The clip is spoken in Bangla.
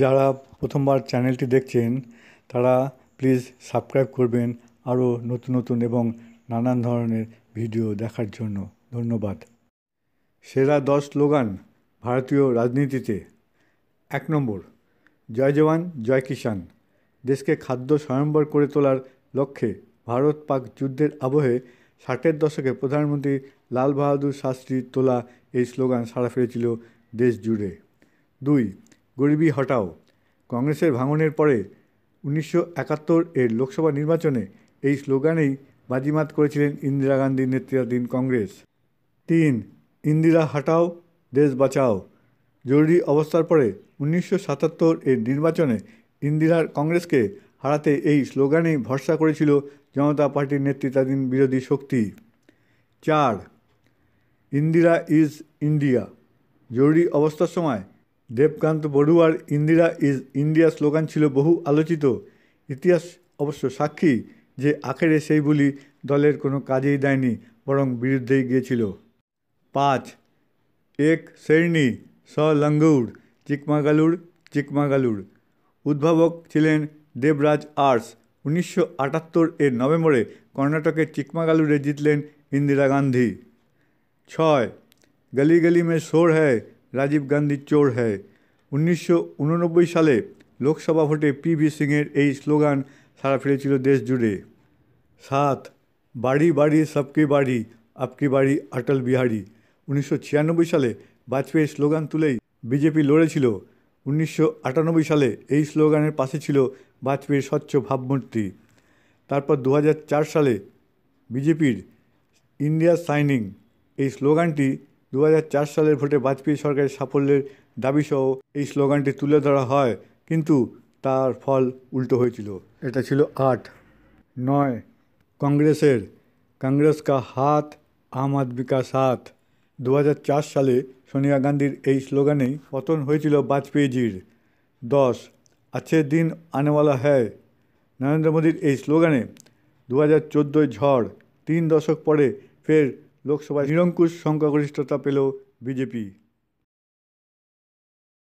যারা প্রথমবার চ্যানেলটি দেখছেন, তারা প্লিজ সাবস্ক্রাইব করবেন আরও নতুন নতুন এবং নানান ধরনের ভিডিও দেখার জন্য। ধন্যবাদ। সেরা দশ স্লোগান ভারতীয় রাজনীতিতে। এক নম্বর, জয় জওয়ান, জয় কিষাণ। দেশকে খাদ্য স্বয়ম্বর করে তোলার লক্ষ্যে ভারত পাক যুদ্ধের আবহে ষাটের দশকে প্রধানমন্ত্রী লাল বাহাদুর শাস্ত্রীর তোলা এই স্লোগান সাড়া ফেলেছিল দেশ জুড়ে। দুই গরিবি হটাও। কংগ্রেসের ভাঙনের পরে উনিশশো একাত্তর এর লোকসভা নির্বাচনে এই স্লোগানেই বাজিমাত করেছিলেন ইন্দিরা গান্ধীর নেতৃত্বাধীন কংগ্রেস। তিন, ইন্দিরা হাটাও, দেশ বাঁচাও। জরুরি অবস্থার পরে উনিশশো সাতাত্তর এর নির্বাচনে ইন্দিরার কংগ্রেসকে হারাতে এই স্লোগানেই ভরসা করেছিল জনতা পার্টির নেতৃত্বাধীন বিরোধী শক্তি। চার, ইন্দিরা ইজ ইন্ডিয়া। জরুরি অবস্থার সময় দেবকান্ত বড়ুয়ার ইন্দিরা ইজ, ইন্ডিয়া স্লোগান ছিল বহু আলোচিত। ইতিহাস অবশ্য সাক্ষী যে আখেরে সেই বলি দলের কোনো কাজেই দেয়নি, বরং বিরুদ্ধেই গিয়েছিল। পাঁচ, এক শ্রেণি স লঙ্গৌড় চিকমাগালুর চিকমাগালুর। উদ্ভাবক ছিলেন দেবরাজ আর্স। উনিশশো আটাত্তর এর নভেম্বরে কর্ণাটকের চিকমাগালুরে জিতলেন ইন্দিরা গান্ধী। ছয়, গলি গলি মে শোর হ্যায় রাজীব গান্ধী চোর হ্যায়। উনিশশো উননব্বই সালে লোকসভা ভোটে পি ভি সিংয়ের এই স্লোগান সারা ফেলেছিল দেশ জুড়ে। সাত, বাড়ি বাড়ি সবকে বাড়ি, আপকি বাড়ি অটল বিহারী। উনিশশো ছিয়ানব্বই সালে বাজপেয়ীর স্লোগান তুলেই বিজেপি লড়েছিল। উনিশশো আটানব্বই সালে এই স্লোগানের পাশে ছিল বাজপেয়ীর স্বচ্ছ ভাবমূর্তি। তারপর দু হাজার চার সালে বিজেপির ইন্ডিয়া সাইনিং এই স্লোগানটি দু হাজার চার সালের ভোটে বাজপেয়ী সরকারের সাফল্যের দাবিসহ এই স্লোগানটি তুলে ধরা হয়, কিন্তু তার ফল উল্টো হয়েছিল। এটা ছিল আট। নয়, কংগ্রেসের কংগ্রেস কা হাত, আম আদমি কা সাথ। দু সালে সোনিয়া গান্ধীর এই স্লোগানেই পতন হয়েছিল বাজপেয়ীজির। দশ আছে দিন আনেওয়ালা হ্যায়। নরেন্দ্র মোদীর এই স্লোগানে দু হাজার ঝড়, তিন দশক পরে ফের লোকসভায় নিরঙ্কুশ সংখ্যাগরিষ্ঠতা পেল বিজেপি।